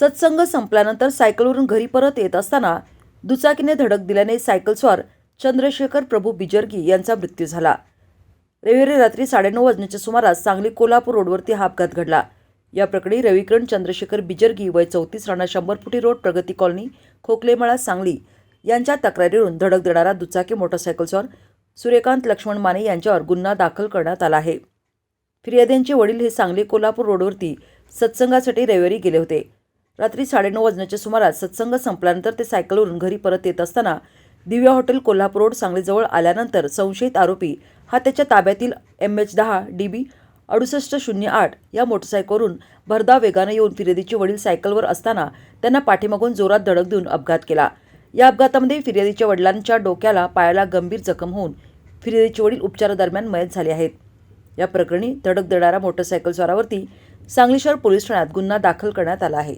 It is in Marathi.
सत्संग संपल्यानंतर सायकलवरून घरी परत येत असताना दुचाकीने धडक दिल्याने सायकलस्वार चंद्रशेखर प्रभू बिजर्गी यांचा मृत्यू झाला. रविवारी रात्री साडेनऊ वाजण्याच्या सुमारास सांगली कोल्हापूर रोडवरती हा अपघात घडला. या प्रकरणी रविकरण चंद्रशेखर बिजर्गी वय चौतीस राणा शंभर फुटी रोड प्रगती कॉलनी खोकलेमळा सांगली यांच्या तक्रारीवरून धडक देणारा दुचाकी मोटरसायकलस्वार सूर्यकांत लक्ष्मण माने यांच्यावर गुन्हा दाखल करण्यात आला आहे. फिर्याद्यांचे वडील हे सांगली कोल्हापूर रोडवरती सत्संगासाठी रविवारी गेले होते. रात्री साडेनऊ वाजण्याच्या सुमारास सत्संग संपल्यानंतर ते सायकलवरून घरी परत येत असताना दिव्या हॉटेल कोल्हापूर रोड सांगलीजवळ आल्यानंतर संशयित आरोपी हा त्याच्या ताब्यातील एम एच दहा डी बी अडुसष्ट शून्य आठ या मोटरसायकलवरून भरधाव वेगानं येऊन फिर्यादीचे वडील सायकलवर असताना त्यांना पाठीमागून जोरात धडक देऊन अपघात केला. या अपघातामध्ये फिर्यादीच्या वडिलांच्या डोक्याला पायाला गंभीर जखम होऊन फिर्यादीचे वडील उपचारादरम्यान मयत झाले आहेत. या प्रकरणी धडक देणाऱ्या मोटरसायकल स्वारावरती सांगली शहर पोलीस ठाण्यात गुन्हा दाखल करण्यात आला आहे.